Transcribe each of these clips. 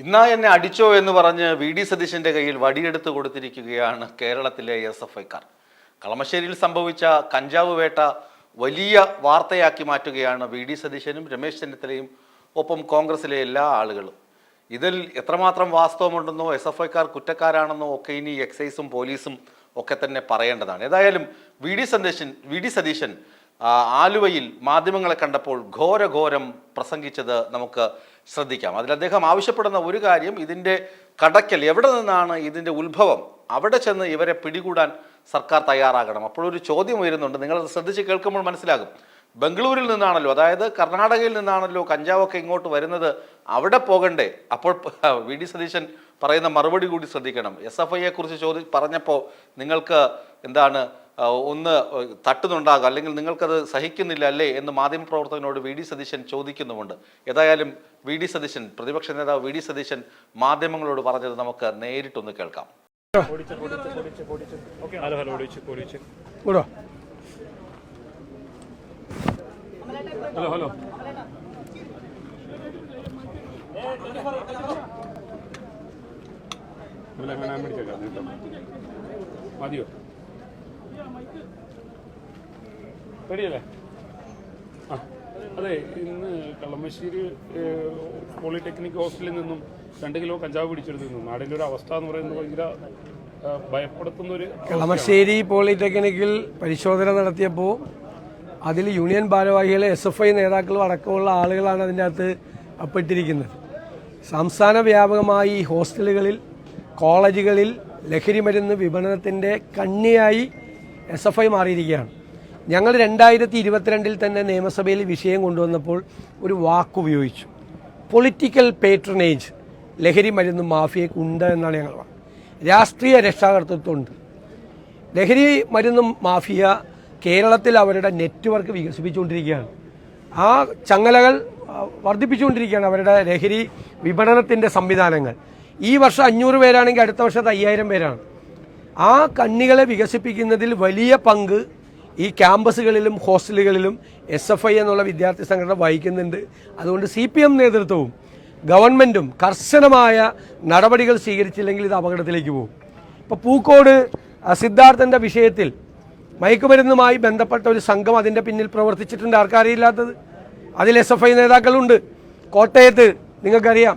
ഇന്നാ എന്നെ അടിച്ചോ എന്ന് പറഞ്ഞ് വി ഡി സതീശന്റെ കയ്യിൽ വടിയെടുത്ത് കൊടുത്തിരിക്കുകയാണ് കേരളത്തിലെ എസ് എഫ് ഐക്കാർ. കളമശ്ശേരിയിൽ സംഭവിച്ച കഞ്ചാവ് വേട്ട വലിയ വാർത്തയാക്കി മാറ്റുകയാണ് വി ഡി സതീശനും രമേശ് ചെന്നിത്തലയും ഒപ്പം കോൺഗ്രസിലെ എല്ലാ ആളുകളും. ഇതിൽ എത്രമാത്രം വാസ്തവമുണ്ടെന്നോ എസ് എഫ് ഐക്കാർ കുറ്റക്കാരാണെന്നോ ഒക്കെ ഇനി എക്സൈസും പോലീസും ഒക്കെ തന്നെ പറയേണ്ടതാണ്. ഏതായാലും V D Sandesan V D Satheesan ആലുവയിൽ മാധ്യമങ്ങളെ കണ്ടപ്പോൾ ഘോരഘോരം പ്രസംഗിച്ചത് നമുക്ക് ശ്രദ്ധിക്കാം. അതിൽ അദ്ദേഹം ആവശ്യപ്പെടുന്ന ഒരു കാര്യം ഇതിന്റെ കടക്കൽ എവിടെ നിന്നാണ് ഇതിന്റെ ഉത്ഭവം? അവിടെ ചെന്ന് ഇവരെ പിടികൂടാൻ സർക്കാർ തയ്യാറാകണം. അപ്പോഴൊരു ചോദ്യം ഉയരുന്നുണ്ട്. നിങ്ങൾ ശ്രദ്ധിച്ച് കേൾക്കുമ്പോൾ മനസ്സിലാകും. ബംഗളൂരിൽ നിന്നാണല്ലോ അതായത് കർണാടകയിൽ നിന്നാണല്ലോ കഞ്ചാവൊക്കെ ഇങ്ങോട്ട് വരുന്നത് അവിടെ പോകണ്ടേ? അപ്പോൾ വി. ഡി. സതീശൻ പറയുന്ന മറുപടി കൂടി ശ്രദ്ധിക്കണം. എസ്. എഫ്. ഐയെ കുറിച്ച് ചോദി പറഞ്ഞപ്പോൾ നിങ്ങൾക്ക് എന്താണ് ഒന്ന് തട്ടുന്നുണ്ടാകും അല്ലെങ്കിൽ നിങ്ങൾക്കത് സഹിക്കുന്നില്ല അല്ലേ എന്ന് മാധ്യമപ്രവർത്തകനോട് വി ഡി സതീശൻ ചോദിക്കുന്നുമുണ്ട് ഏതായാലും വി ഡി സതീശൻ പ്രതിപക്ഷ നേതാവ് വി ഡി സതീശൻ മാധ്യമങ്ങളോട് പറഞ്ഞത് നമുക്ക് നേരിട്ടൊന്ന് കേൾക്കാം ഹലോ ഹലോ മതിയോ റെഡിയല്ലേ ആ. അതെ ഇന്ന് കളമശ്ശേരി പോളിടെക്നിക് ഹോസ്റ്റലിൽ നിന്നും രണ്ട് കിലോ കഞ്ചാവ് പിടിച്ചെടുത്തിരുന്നു നാടിന്റെ ഒരു അവസ്ഥ എന്ന് പറയുന്നത് ഭയങ്കര ഭയപ്പെടുത്തുന്ന ഒരു കളമശ്ശേരി പോളിടെക്നിക്കിൽ പരിശോധന നടത്തിയപ്പോൾ അതിൽ യൂണിയൻ ഭാരവാഹികളെ എസ് എഫ് ഐ നേതാക്കളും അടക്കമുള്ള ആളുകളാണ് അതിന്റെ അകത്ത് അപ്പെട്ടിരിക്കുന്നത്. സംസ്ഥാന വ്യാപകമായി ഹോസ്റ്റലുകളിൽ കോളേജുകളിൽ ലഹരി മരുന്ന് വിപണനത്തിന്റെ കണ്ണിയായി എസ് എഫ് ഐ മാറിയിരിക്കുകയാണ്. ഞങ്ങൾ രണ്ടായിരത്തി ഇരുപത്തിരണ്ടിൽ തന്നെ നിയമസഭയിൽ വിഷയം കൊണ്ടുവന്നപ്പോൾ ഒരു വാക്ക് ഉപയോഗിച്ചു പൊളിറ്റിക്കൽ പേട്രണേജ് ലഹരി മരുന്ന് മാഫിയയ്ക്ക് ഉണ്ട് എന്നാണ് ഞങ്ങൾ പറഞ്ഞത്. രാഷ്ട്രീയ രക്ഷാകർത്തൃത്വമുണ്ട് ലഹരി മരുന്നും മാഫിയ കേരളത്തിൽ അവരുടെ നെറ്റ്വർക്ക് വികസിപ്പിച്ചുകൊണ്ടിരിക്കുകയാണ്. ആ ചങ്ങലകൾ വർദ്ധിപ്പിച്ചുകൊണ്ടിരിക്കുകയാണ് അവരുടെ ലഹരി വിപണനത്തിന്റെ സംവിധാനങ്ങൾ. ഈ വർഷം അഞ്ഞൂറ് പേരാണെങ്കിൽ അടുത്ത വർഷത്തെ അയ്യായിരം പേരാണ്. ആ കണ്ണികളെ വികസിപ്പിക്കുന്നതിൽ വലിയ പങ്ക് ഈ ക്യാമ്പസുകളിലും ഹോസ്റ്റലുകളിലും എസ് എഫ് ഐ എന്നുള്ള വിദ്യാർത്ഥി സംഘടന വഹിക്കുന്നുണ്ട്. അതുകൊണ്ട് സി പി എം നേതൃത്വവും ഗവൺമെന്റും കർശനമായ നടപടികൾ സ്വീകരിച്ചില്ലെങ്കിൽ ഇത് അപകടത്തിലേക്ക് പോകും. ഇപ്പോൾ പൂക്കോട് സിദ്ധാർത്ഥന്റെ വിഷയത്തിൽ മയക്കുമരുന്നുമായി ബന്ധപ്പെട്ട ഒരു സംഘം അതിന്റെ പിന്നിൽ പ്രവർത്തിച്ചിട്ടുണ്ട്. ആർക്കറിയില്ലാത്തത്? അതിൽ എസ് എഫ് ഐ നേതാക്കളുണ്ട്. കോട്ടയത്ത് നിങ്ങൾക്കറിയാം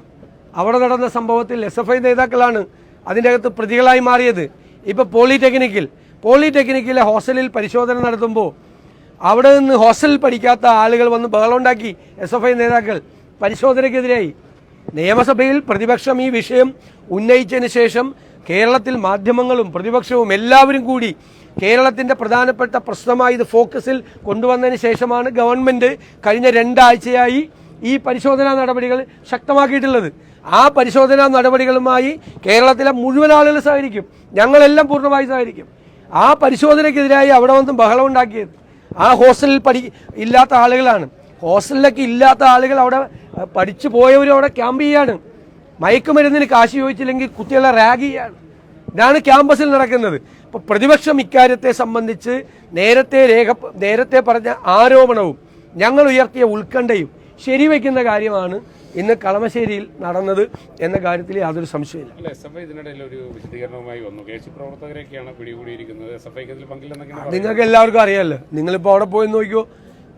അവിടെ നടന്ന സംഭവത്തിൽ എസ് എഫ് ഐ നേതാക്കളാണ് അതിന്റെ അകത്ത് പ്രതികളായി മാറിയത്. ഇപ്പോൾ പോളിടെക്നിക്കിൽ പോളിടെക്നിക്കിലെ ഹോസ്റ്റലിൽ പരിശോധന നടത്തുമ്പോൾ അവിടെ നിന്ന് ഹോസ്റ്റലിൽ പഠിക്കാത്ത ആളുകൾ വന്ന് ബഹളമുണ്ടാക്കി എസ് എഫ് ഐ നേതാക്കൾ പരിശോധനയ്ക്കെതിരായി. നിയമസഭയിൽ പ്രതിപക്ഷം ഈ വിഷയം ഉന്നയിച്ചതിന് ശേഷം കേരളത്തിൽ മാധ്യമങ്ങളും പ്രതിപക്ഷവും എല്ലാവരും കൂടി കേരളത്തിന്റെ പ്രധാനപ്പെട്ട പ്രശ്നമായി ഇത് ഫോക്കസിൽ കൊണ്ടുവന്നതിന് ശേഷമാണ് ഗവൺമെന്റ് കഴിഞ്ഞ രണ്ടാഴ്ചയായി ഈ പരിശോധനാ നടപടികൾ ശക്തമാക്കിയിട്ടുള്ളത്. ആ പരിശോധനാ നടപടികളുമായി കേരളത്തിലെ മുഴുവൻ ആളുകൾ സഹകരിക്കും. ഞങ്ങളെല്ലാം പൂർണമായി സഹകരിക്കും. ആ പരിശോധനയ്ക്കെതിരായി അവിടെ വന്ന് ബഹളം ഉണ്ടാക്കിയത് ആ ഹോസ്റ്റലിൽ പഠി ഇല്ലാത്ത ആളുകളാണ്. ഹോസ്റ്റലിലൊക്കെ ഇല്ലാത്ത ആളുകൾ അവിടെ പഠിച്ചു പോയവരും അവിടെ ക്യാമ്പ് ചെയ്യാണ്. മയക്കുമരുന്നിന് കാശ് ചോദിച്ചില്ലെങ്കിൽ കുട്ടികളെ റാഗ് ചെയ്യാണ്. ഇതാണ് ക്യാമ്പസിൽ നടക്കുന്നത്. ഇപ്പോൾ പ്രതിപക്ഷം ഇക്കാര്യത്തെ സംബന്ധിച്ച് നേരത്തെ രേഖ നേരത്തെ പറഞ്ഞ ആരോപണവും ഞങ്ങൾ ഉയർത്തിയ ഉത്കണ്ഠയും ശരിവെക്കുന്ന കാര്യമാണ് ഇന്ന് കളമശ്ശേരിയിൽ നടന്നത് എന്ന കാര്യത്തിൽ യാതൊരു സംശയമില്ല അല്ല എസ് എഫ് ഐ ഇതിനിടയിൽ ഒരു വിശദീകരണവുമായി വന്നു. പ്രവർത്തകരെയൊക്കെയാണ് പിടികൂടിയിരിക്കുന്നത്. എസ് എഫ് ഐക്ക് ഇതിൽ പങ്കില്ലെന്നൊക്കെയാണ് നിങ്ങൾക്ക് എല്ലാവർക്കും അറിയാമല്ലോ നിങ്ങളിപ്പോൾ അവിടെ പോയി നോക്കിയോ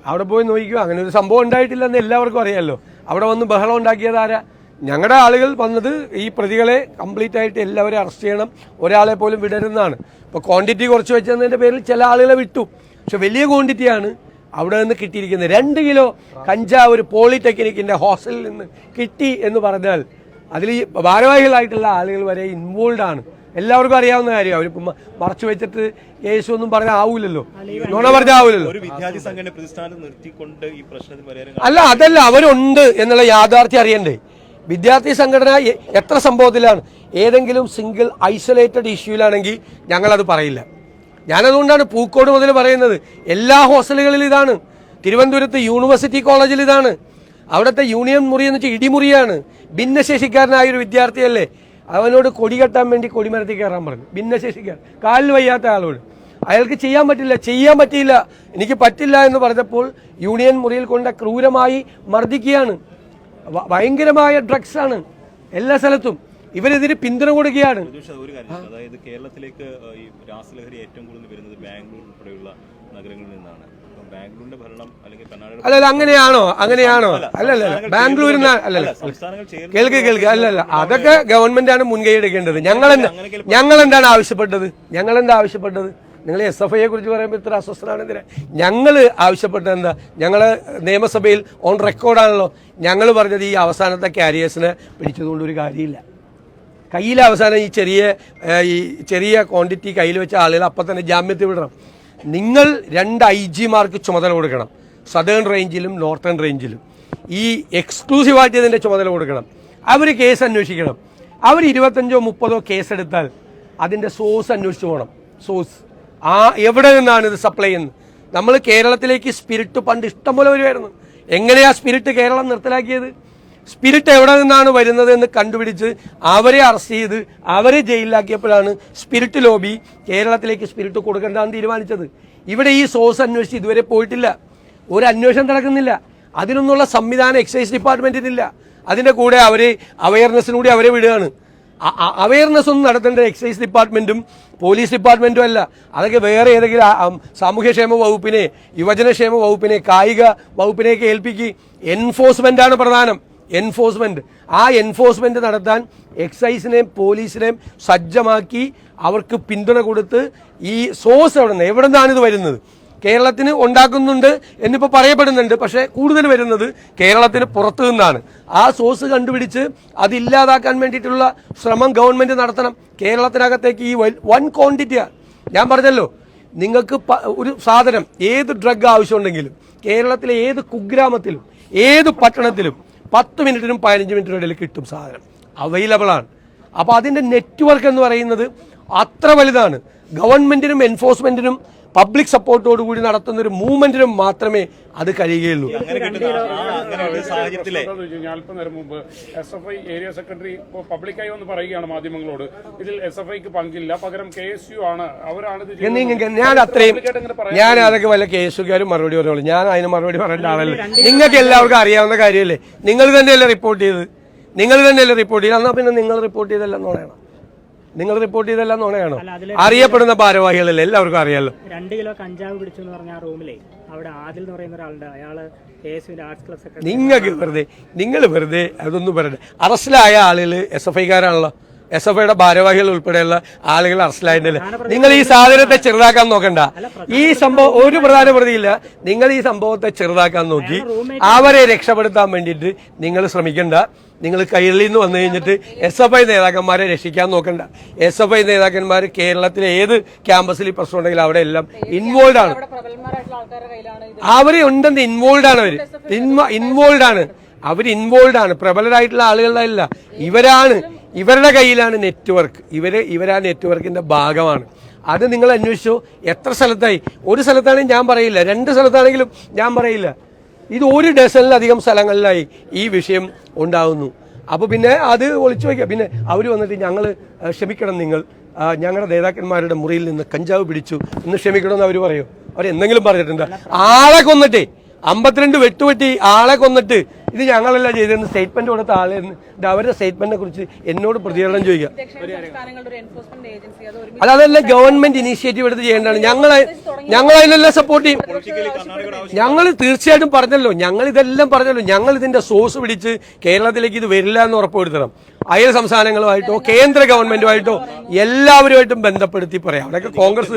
അവിടെ പോയി നോക്കിയോ അങ്ങനെ ഒരു സംഭവം ഉണ്ടായിട്ടില്ലെന്ന് എല്ലാവർക്കും അറിയാമല്ലോ അവിടെ വന്ന് ബഹളം ഉണ്ടാക്കിയത് ആരാ? ഞങ്ങളുടെ ആളുകൾ വന്നത് ഈ പ്രതികളെ കംപ്ലീറ്റ് ആയിട്ട് എല്ലാവരെയും അറസ്റ്റ് ചെയ്യണം. ഒരാളെ പോലും വിടരുന്നതാണ് ഇപ്പോൾ ക്വാണ്ടിറ്റി കുറച്ച് വെച്ചതിന്റെ പേരിൽ ചില ആളുകളെ വിട്ടു. പക്ഷെ വലിയ ക്വാണ്ടിറ്റിയാണ് അവിടെ നിന്ന് കിട്ടിയിരിക്കുന്നത് രണ്ട് കിലോ കഞ്ചാവ് ഒരു പോളിടെക്നിക്കിന്റെ ഹോസ്റ്റലിൽ നിന്ന് കിട്ടി എന്ന് പറഞ്ഞാൽ അതിൽ ഈ ഭാരവാഹികളായിട്ടുള്ള ആളുകൾ വരെ ഇൻവോൾവ് ആണ്. എല്ലാവർക്കും അറിയാവുന്ന കാര്യം അവരിപ്പം മറച്ചു വെച്ചിട്ട് കേസ് ഒന്നും പറഞ്ഞാൽ ആവൂലല്ലോ. നുണ പറഞ്ഞാൽ ആവൂലല്ലോ. അല്ല അതല്ല അവരുണ്ട് എന്നുള്ള യാഥാർത്ഥ്യം അറിയണ്ടേ. വിദ്യാർത്ഥി സംഘടന എത്ര സംഭവത്തിലാണ്? ഏതെങ്കിലും സിംഗിൾ ഐസൊലേറ്റഡ് ഇഷ്യൂലാണെങ്കിൽ ഞങ്ങളത് പറയില്ല. ഞാനതുകൊണ്ടാണ് പൂക്കോട് മുതൽ പറയുന്നത്. എല്ലാ ഹോസ്റ്റലുകളിലും ഇതാണ്. തിരുവനന്തപുരത്ത് യൂണിവേഴ്സിറ്റി കോളേജിൽ ഇതാണ്. അവിടുത്തെ യൂണിയൻ മുറി എന്ന് വെച്ചാൽ ഇടിമുറിയാണ്. ഭിന്നശേഷിക്കാരനായ ഒരു വിദ്യാർത്ഥിയല്ലേ? അവനോട് കൊടി കെട്ടാൻ വേണ്ടി കൊടിമരത്തിൽ കയറാൻ പറഞ്ഞു. ഭിന്നശേഷിക്കാരൻ. കാലിൽ വയ്യാത്ത ആളോട്. അയാൾക്ക് ചെയ്യാൻ പറ്റില്ല. ചെയ്യാൻ പറ്റിയില്ല. എനിക്ക് പറ്റില്ല എന്ന് പറഞ്ഞപ്പോൾ യൂണിയൻ മുറിയിൽ കൊണ്ട് ക്രൂരമായി മർദ്ദിക്കുകയാണ്. ഭയങ്കരമായ ഡ്രഗ്സാണ് എല്ലാ സ്ഥലത്തും. ഇവരെതിരെ പിന്തുണ കൊടുക്കുകയാണ്. ഒരു കാര്യം അതായത് കേരളത്തിലേക്ക് ഈ രാസലഹരി ഏറ്റവും കൂടുതൽ വരുന്നത് ബാംഗ്ലൂർ ഉൾപ്പെടെയുള്ള നഗരങ്ങളിൽ നിന്നാണ്. ബാംഗ്ലൂരിന്റെ ഭരണം അല്ലെങ്കിൽ കർണാടക അല്ലല്ല അങ്ങനെയാണോ? അങ്ങനെയാണോ? അല്ലല്ല ബാംഗ്ലൂരിൽ നിന്ന് അല്ലല്ല. കേൾക്ക് കേൾക്ക്. അല്ലല്ല അതൊക്കെ ഗവൺമെന്റ് ആണ് മുൻകൈ എടുക്കേണ്ടത് ഞങ്ങൾ ഞങ്ങൾ എന്താണ് ആവശ്യപ്പെട്ടത്? ഞങ്ങൾ എന്താ ആവശ്യപ്പെട്ടത്? നിങ്ങൾ എസ് എഫ് ഐയെ കുറിച്ച് പറയുമ്പോൾ ഇത്ര അസ്വസ്ഥനാണ് എന്തിനാ? ഞങ്ങൾ ആവശ്യപ്പെട്ടത് എന്താ? ഞങ്ങൾ നിയമസഭയിൽ ഓൺ റെക്കോർഡാണല്ലോ ഞങ്ങൾ പറഞ്ഞത് ഈ അവസാനത്തെ കാരിയേഴ്സിനെ പിടിച്ചതുകൊണ്ട് ഒരു കാര്യമില്ല. കയ്യിൽ അവസാനം ഈ ചെറിയ ഈ ചെറിയ ക്വാണ്ടിറ്റി കയ്യിൽ വെച്ച ആളുകൾ അപ്പം തന്നെ ജാമ്യത്തിൽ വിടണം. നിങ്ങൾ രണ്ട് ഐ ജിമാർക്ക് ചുമതല കൊടുക്കണം. സദേൺ റേഞ്ചിലും നോർത്തേൺ റേഞ്ചിലും ഈ എക്സ്ക്ലൂസീവായിട്ട് ഇതിന്റെ ചുമതല കൊടുക്കണം. അവർ കേസ് അന്വേഷിക്കണം. അവർ ഇരുപത്തഞ്ചോ മുപ്പതോ കേസ് എടുത്താൽ അതിന്റെ സോഴ്സ് അന്വേഷിച്ച് പോകണം. സോഴ്സ് ആ എവിടെ നിന്നാണ് ഇത് സപ്ലൈ ചെയ്യുന്നത്? നമ്മൾ കേരളത്തിലേക്ക് സ്പിരിറ്റ് പണ്ട് ഇഷ്ടംപോലെ വരുമായിരുന്നു എങ്ങനെയാ സ്പിരിറ്റ് കേരളം നിർത്തലാക്കിയത്? സ്പിരിറ്റ് എവിടെ നിന്നാണ് വരുന്നത് എന്ന് കണ്ടുപിടിച്ച് അവരെ അറസ്റ്റ് ചെയ്ത് അവരെ ജയിലിലാക്കിയപ്പോഴാണ് സ്പിരിറ്റ് ലോബി കേരളത്തിലേക്ക് സ്പിരിറ്റ് കൊടുക്കേണ്ടതെന്ന് തീരുമാനിച്ചത്. ഇവിടെ ഈ സോഴ്സ് അന്വേഷിച്ച് ഇതുവരെ പോയിട്ടില്ല. ഒരു അന്വേഷണം നടക്കുന്നില്ല. അതിനൊന്നുള്ള സംവിധാനം എക്സൈസ് ഡിപ്പാർട്ട്മെന്റിനില്ല അതിന്റെ കൂടെ അവരെ അവയർനെസ്സിലൂടെ അവരെ വിടുകയാണ്. അവയർനെസ് ഒന്നും നടത്തേണ്ടത് എക്സൈസ് ഡിപ്പാർട്ട്മെന്റും പോലീസ് ഡിപ്പാർട്ട്മെന്റും അല്ല. അതൊക്കെ വേറെ ഏതെങ്കിലും സാമൂഹ്യക്ഷേമ വകുപ്പിനെ യുവജനക്ഷേമ വകുപ്പിനെ കായിക വകുപ്പിനെയൊക്കെ ഏൽപ്പിക്കുക എൻഫോഴ്സ്മെന്റാണ് പ്രധാനം. എൻഫോഴ്സ്മെന്റ്. ആ എൻഫോഴ്സ്മെന്റ് നടത്താൻ എക്സൈസിനെയും പോലീസിനെയും സജ്ജമാക്കി അവർക്ക് പിന്തുണ കൊടുത്ത് ഈ സോഴ്സ് എവിടെ നിന്ന് എവിടെ നിന്നാണ് ഇത് വരുന്നത്? കേരളത്തിന് ഉണ്ടാക്കുന്നുണ്ട് എന്നിപ്പോൾ പറയപ്പെടുന്നുണ്ട് പക്ഷേ കൂടുതൽ വരുന്നത് കേരളത്തിന് പുറത്തു നിന്നാണ്. ആ സോഴ്സ് കണ്ടുപിടിച്ച് അതില്ലാതാക്കാൻ വേണ്ടിയിട്ടുള്ള ശ്രമം ഗവൺമെന്റ് നടത്തണം. കേരളത്തിനകത്തേക്ക് ഈ വൺ ക്വാണ്ടിറ്റിയാണ് ഞാൻ പറഞ്ഞല്ലോ നിങ്ങൾക്ക് ഒരു സാധനം ഏത് ഡ്രഗ് ആവശ്യമുണ്ടെങ്കിലും കേരളത്തിലെ ഏത് കുഗ്രാമത്തിലും ഏത് പട്ടണത്തിലും പത്ത് മിനിറ്റിനും പതിനഞ്ച് മിനിറ്റിനും ഇടയിൽ കിട്ടും സാധനം. അവൈലബിൾ ആണ്. അപ്പോൾ അതിന്റെ നെറ്റ്വർക്ക് എന്ന് പറയുന്നത് അത്ര വലുതാണ്. ഗവൺമെന്റിനും എൻഫോഴ്സ്മെന്റിനും പബ്ലിക് സപ്പോർട്ടോട് കൂടി നടത്തുന്ന ഒരു മൂവ്മെന്റിനും മാത്രമേ അത് കഴിയുകയുള്ളൂ. അങ്ങനെ കിട്ടുന്ന ആ അങ്ങനെയുള്ള സാഹചര്യത്തിലെ. എന്താന്ന് വെച്ച് കഴിഞ്ഞാൽ അല്പം നേരം മുമ്പ് S F I area secretary പബ്ലിക്കായി ഒന്ന് പറയുകയാണ് മാധ്യമങ്ങളോട്. ഇതിൽ എസ് എഫ് ഐക്ക് പങ്കില്ല. പകരം കെ എസ് യു ആണ്. അവരാണ് ഞാൻ അത്രയും ഞാൻ അതൊക്കെ വല്ല കെ എസ് യുക്കാരും മറുപടി പറഞ്ഞോളൂ. ഞാൻ അതിന് മറുപടി പറയേണ്ട ആളല്ലേ. നിങ്ങൾക്ക് എല്ലാവർക്കും അറിയാവുന്ന കാര്യമല്ലേ? നിങ്ങൾ തന്നെയല്ലേ റിപ്പോർട്ട് ചെയ്ത് നിങ്ങൾ തന്നെയല്ലേ റിപ്പോർട്ട് ചെയ്ത് എന്നാൽ പിന്നെ നിങ്ങൾ റിപ്പോർട്ട് ചെയ്തല്ലെന്ന് നോണയാണോ നിങ്ങൾ റിപ്പോർട്ട് ചെയ്തെല്ലാം നോണയാണോ? അറിയപ്പെടുന്ന ഭാരവാഹികളല്ലേ എല്ലാവർക്കും അറിയാലോ. രണ്ട് കിലോ കഞ്ചാവ് പിടിച്ചു എന്ന് പറഞ്ഞ ആ റൂമിലെ അവിടെ ആദിൽ എന്ന് പറയുന്ന ഒരാളുണ്ട്. അയാൾ നിങ്ങൾക്ക് വെറുതെ നിങ്ങൾ വെറുതെ അതൊന്നും പറയണ്ട. അറസ്റ്റിലായ ആളുകൾ എസ് എഫ് ഐക്കാരാണല്ലോ എസ് എഫ് ഐയുടെ ഭാരവാഹികൾ ഉൾപ്പെടെയുള്ള ആളുകൾ അറസ്റ്റിലായിട്ടില്ല നിങ്ങൾ ഈ സാധനത്തെ ചെറുതാക്കാൻ നോക്കണ്ട. ഈ സംഭവം ഒരു പ്രധാന പ്രതിയില്ല. നിങ്ങൾ ഈ സംഭവത്തെ ചെറുതാക്കാൻ നോക്കി. അവരെ രക്ഷപ്പെടുത്താൻ വേണ്ടിയിട്ട് നിങ്ങൾ ശ്രമിക്കണ്ട. നിങ്ങൾ കൈരളിൽ നിന്ന് വന്നു കഴിഞ്ഞിട്ട് എസ് എഫ് ഐ നേതാക്കന്മാരെ രക്ഷിക്കാൻ നോക്കണ്ട. എസ് എഫ് ഐ നേതാക്കന്മാർ കേരളത്തിലെ ഏത് ക്യാമ്പസിൽ ഈ പ്രശ്നം ഉണ്ടെങ്കിലും അവിടെ എല്ലാം ഇൻവോൾവ് ആണ്. അവർ ഉണ്ടെന്ന് ഇൻവോൾവ് ആണ് അവർ. ഇൻവോൾവ് ആണ്. അവർ ഇൻവോൾവ് ആണ്. പ്രബലരായിട്ടുള്ള ആളുകളുടെ ഇവരാണ് ഇവരുടെ കയ്യിലാണ് നെറ്റ്വർക്ക്. ഇവർ ഇവരാ നെറ്റ്വർക്കിന്റെ ഭാഗമാണ്. അത് നിങ്ങൾ അന്വേഷിച്ചോ. എത്ര സ്ഥലത്തായി? ഒരു സ്ഥലത്താണെങ്കിൽ ഞാൻ പറയില്ല. രണ്ട് സ്ഥലത്താണെങ്കിലും ഞാൻ പറയില്ല. ഇത് ഒരു ഡസനിലധികം സ്ഥലങ്ങളിലായി ഈ വിഷയം ഉണ്ടാകുന്നു അപ്പോൾ പിന്നെ അത് ഒളിച്ചു വയ്ക്കുക. പിന്നെ അവർ വന്നിട്ട് ഞങ്ങൾ ക്ഷമിക്കണം നിങ്ങൾ. ഞങ്ങളുടെ നേതാക്കന്മാരുടെ മുറിയിൽ നിന്ന് കഞ്ചാവ് പിടിച്ചു. എന്ന് ക്ഷമിക്കണമെന്ന് അവർ പറയും. അവരെന്തെങ്കിലും പറഞ്ഞിട്ടുണ്ട്? ആളെ കൊന്നിട്ടേ അമ്പത്തിരണ്ട് വെട്ടുവെട്ടി ആളെ കൊന്നിട്ട് ഇത് ഞങ്ങളല്ല ചെയ്തതെന്ന് സ്റ്റേറ്റ്മെന്റ് കൊടുത്ത ആളെ ഇത് അവരുടെ സ്റ്റേറ്റ്മെന്റിനെ കുറിച്ച് എന്നോട് പ്രതികരണം ചോദിക്കുക. അല്ല സംസ്ഥാനങ്ങളുടെ ഒരു എൻഫോഴ്സ്മെന്റ് ഏജൻസി അത് ഒരുമിച്ച് അതല്ല ഗവൺമെന്റ് ഇനീഷ്യേറ്റീവ് എടുത്ത് ചെയ്യേണ്ടതാണ്. ഞങ്ങൾ ഞങ്ങൾ അതിനെല്ലാം സപ്പോർട്ട് ചെയ്യും. പൊളിറ്റിക്കലി കർണാടകയുടെ ആവശ്യം ഞങ്ങൾ തീർച്ചയായിട്ടും പറഞ്ഞല്ലോ. ഞങ്ങൾ ഇതെല്ലാം പറഞ്ഞല്ലോ. ഞങ്ങൾ ഇതിന്റെ സോഴ്സ് പിടിച്ച് കേരളത്തിലേക്ക് ഇത് വരില്ല എന്ന് ഉറപ്പുവരുത്തണം. അയൽ സംസ്ഥാനങ്ങളുമായിട്ടോ കേന്ദ്ര ഗവൺമെന്റുമായിട്ടോ എല്ലാവരുമായിട്ടും ബന്ധപ്പെടുത്തി പറയാം. അവിടെയൊക്കെ കോൺഗ്രസ്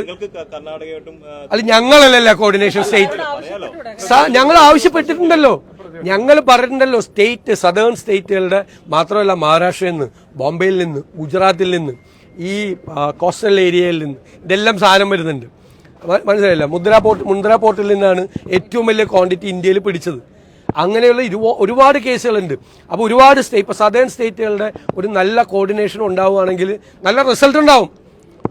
അല്ല ഞങ്ങളല്ലല്ല കോർഡിനേഷൻ സ്റ്റേറ്റ് ഞങ്ങൾ ആവശ്യപ്പെട്ടിട്ടുണ്ടല്ലോ ഞങ്ങൾ പറഞ്ഞിട്ടുണ്ടല്ലോ സ്റ്റേറ്റ് സദേൺ സ്റ്റേറ്റുകളുടെ മാത്രമല്ല മഹാരാഷ്ട്രയിൽ നിന്ന് ബോംബെയിൽ നിന്ന് ഗുജറാത്തിൽ നിന്ന് ഈ കോസ്റ്റൽ ഏരിയയിൽ നിന്ന് ഇതെല്ലാം സാധനം വരുന്നുണ്ട്. മനസ്സിലായില്ല? മുദ്ര പോർട്ട് മുന്ദ്ര പോർട്ടിൽ നിന്നാണ് ഏറ്റവും വലിയ ക്വാണ്ടിറ്റി ഇന്ത്യയിൽ പിടിച്ചത്. അങ്ങനെയുള്ള ഒരുപാട് കേസുകളുണ്ട്. അപ്പോൾ ഒരുപാട് സ്റ്റേറ്റ് ഇപ്പോൾ സദേൺ സ്റ്റേറ്റുകളുടെ ഒരു നല്ല കോർഡിനേഷൻ ഉണ്ടാവുകയാണെങ്കിൽ നല്ല റിസൾട്ട് ഉണ്ടാവും.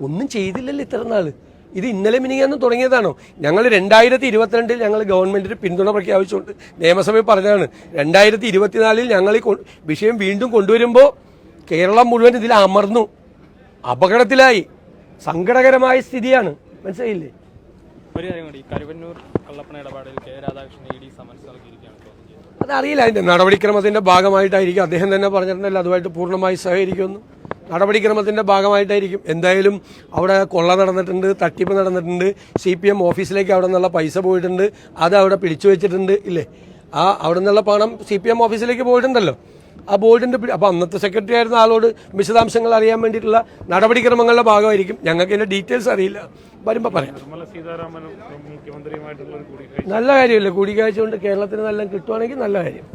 ഒന്നും ചെയ്തില്ലല്ലോ ഇത്ര നാൾ. ഇത് ഇന്നലെ മിനിങ്ങാന്ന് തുടങ്ങിയതാണോ? ഞങ്ങൾ രണ്ടായിരത്തി ഇരുപത്തിരണ്ടിൽ ഞങ്ങൾ ഗവൺമെന്റിന് പിന്തുണ പ്രഖ്യാപിച്ചുകൊണ്ട് നിയമസഭയിൽ പറഞ്ഞതാണ്. രണ്ടായിരത്തി ഇരുപത്തിനാലിൽ ഞങ്ങൾ ഈ വിഷയം വീണ്ടും കൊണ്ടുവരുമ്പോൾ കേരളം മുഴുവൻ ഇതിൽ അമർന്നു. അപകടത്തിലായി. സങ്കടകരമായ സ്ഥിതിയാണ്. മനസ്സിലായില്ലേ? ഒരു കാര്യം കൂടി. കരുവന്നൂർ കള്ളപ്പണ ഇടപാടിൽ K Radhakrishnan E D summons നൽകിയിരിക്കുകയാണ് ചോദ്യം അതറിയില്ല. അതിന്റെ നടപടിക്രമത്തിന്റെ ഭാഗമായിട്ടായിരിക്കും അദ്ദേഹം തന്നെ പറഞ്ഞിട്ടുണ്ടല്ലോ അതുമായിട്ട് പൂർണമായി സഹകരിക്കുമെന്ന്. നടപടിക്രമത്തിന്റെ ഭാഗമായിട്ടായിരിക്കും. എന്തായാലും അവിടെ കൊള്ള നടന്നിട്ടുണ്ട് തട്ടിപ്പ് നടന്നിട്ടുണ്ട് സി പി എം ഓഫീസിലേക്ക് അവിടെ നിന്നുള്ള പൈസ പോയിട്ടുണ്ട് അത് അവിടെ പിടിച്ചു വെച്ചിട്ടുണ്ട് ഇല്ലേ? ആ അവിടെ നിന്നുള്ള പണം സി പി എം ഓഫീസിലേക്ക് പോയിട്ടുണ്ടല്ലോ. ആ ബോർഡിന്റെ അപ്പോൾ അന്നത്തെ സെക്രട്ടറി ആയിരുന്ന ആളോട് വിശദാംശങ്ങൾ അറിയാൻ വേണ്ടിയിട്ടുള്ള നടപടിക്രമങ്ങളുടെ ഭാഗമായിരിക്കും. ഞങ്ങൾക്ക് ഇതിന്റെ ഡീറ്റെയിൽസ് അറിയില്ല. വരുമ്പോൾ പറയാം. നല്ല കാര്യമല്ലേ? കൂടിക്കാഴ്ച കൊണ്ട് കേരളത്തിന് നല്ല കിട്ടുവാണെങ്കിൽ നല്ല കാര്യം.